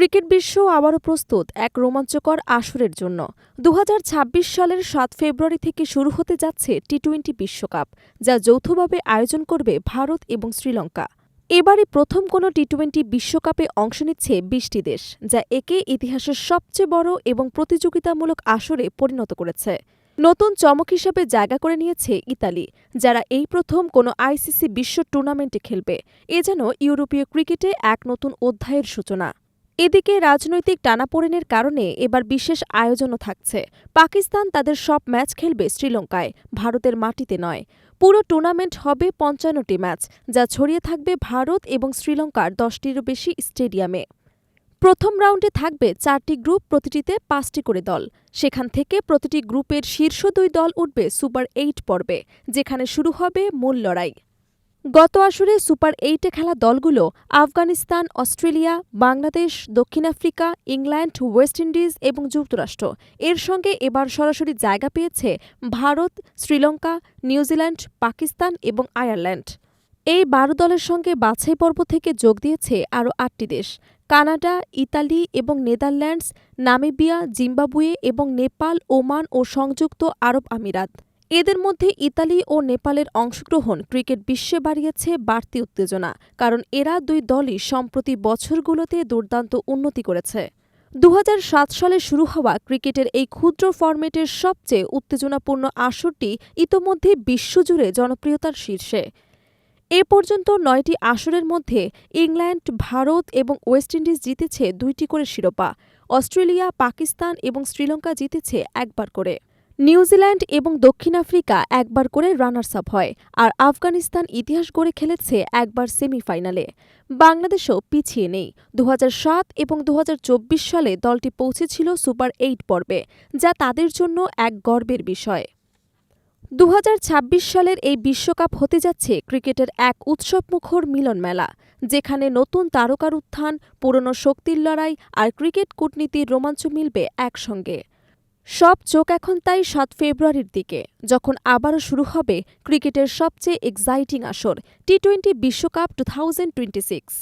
Cricket বিশ্ব আবারও প্রস্তুত এক রোমাঞ্চকর আসরের জন্য। দু হাজার ছাব্বিশ সালের সাত ফেব্রুয়ারি থেকে শুরু হতে যাচ্ছে টি টোয়েন্টি বিশ্বকাপ, যা যৌথভাবে আয়োজন করবে ভারত এবং শ্রীলঙ্কা। এবারই প্রথম কোনো টি টোয়েন্টি বিশ্বকাপে অংশ নিচ্ছে বিশটি দেশ, যা একে ইতিহাসের সবচেয়ে বড় এবং প্রতিযোগিতামূলক আসরে পরিণত করেছে। নতুন চমক হিসেবে জায়গা করে নিয়েছে ইতালি, যারা এই প্রথম কোনো আইসিসি বিশ্ব টুর্নামেন্টে খেলবে। এ যেন ইউরোপীয় ক্রিকেটে এক নতুন অধ্যায়ের সূচনা। এদিকে রাজনৈতিক টানাপোড়েনের কারণে এবার বিশেষ আয়োজনও থাকছে। পাকিস্তান তাদের সব ম্যাচ খেলবে শ্রীলঙ্কায়, ভারতের মাটিতে নয়। পুরো টুর্নামেন্ট হবে পঞ্চান্নটি ম্যাচ, যা ছড়িয়ে থাকবে ভারত এবং শ্রীলঙ্কার দশটিরও বেশি স্টেডিয়ামে। প্রথম রাউন্ডে থাকবে চারটি গ্রুপ, প্রতিটিতে পাঁচটি করে দল। সেখান থেকে প্রতিটি গ্রুপের শীর্ষ দুই দল উঠবে সুপার এইট পর্বে, যেখানে শুরু হবে মূল লড়াই। গত আসরে সুপার এইটে খেলা দলগুলো আফগানিস্তান, অস্ট্রেলিয়া, বাংলাদেশ, দক্ষিণ আফ্রিকা, ইংল্যান্ড, ওয়েস্ট ইন্ডিজ এবং যুক্তরাষ্ট্র। এর সঙ্গে এবার সরাসরি জায়গা পেয়েছে ভারত, শ্রীলঙ্কা, নিউজিল্যান্ড, পাকিস্তান এবং আয়ারল্যান্ড। এই বারো দলের সঙ্গে বাছাই পর্ব থেকে যোগ দিয়েছে আরও আটটি দেশ। কানাডা, ইতালি এবং নেদারল্যান্ডস, নামিবিয়া, জিম্বাবুয়ে এবং নেপাল, ওমান ও সংযুক্ত আরব আমিরাত। এদের মধ্যে ইতালি ও নেপালের অংশগ্রহণ ক্রিকেট বিশ্বে বাড়িয়েছে বাড়তি উত্তেজনা, কারণ এরা দুই দলই সম্প্রতি বছরগুলোতে দুর্দান্ত উন্নতি করেছে। দু হাজার সাত সালে শুরু হওয়া ক্রিকেটের এই ক্ষুদ্র ফরম্যাটের সবচেয়ে উত্তেজনাপূর্ণ আসরটি ইতোমধ্যে বিশ্বজুড়ে জনপ্রিয়তার শীর্ষে। এ পর্যন্ত নয়টি আসরের মধ্যে ইংল্যান্ড, ভারত এবং ওয়েস্ট ইন্ডিজ জিতেছে দুইটি করে শিরোপা, অস্ট্রেলিয়া, পাকিস্তান এবং শ্রীলঙ্কা জিতেছে একবার করে। নিউজিল্যান্ড এবং দক্ষিণ আফ্রিকা একবার করে রানার্স আপ হয়, আর আফগানিস্তান ইতিহাস গড়ে খেলেছে একবার সেমিফাইনালে। বাংলাদেশও পিছিয়ে নেই। দু হাজার সাত এবং দু হাজার চব্বিশ সালে দলটি পৌঁছেছিল সুপার এইট পর্বে, যা তাদের জন্য এক গর্বের বিষয়। দু হাজার ছাব্বিশ সালের এই বিশ্বকাপ হতে যাচ্ছে ক্রিকেটের এক উৎসবমুখর মিলন মেলা যেখানে নতুন তারকার উত্থান, পুরনো শক্তির লড়াই আর ক্রিকেট কূটনীতির রোমাঞ্চ মিলবে একসঙ্গে। সব চোখ এখন তাই সাত ফেব্রুয়ারির দিকে, যখন আবারও শুরু হবে ক্রিকেটের সবচেয়ে এক্সাইটিং আসর টি টোয়েন্টি বিশ্বকাপ টু থাউজেন্ড টোয়েন্টি সিক্স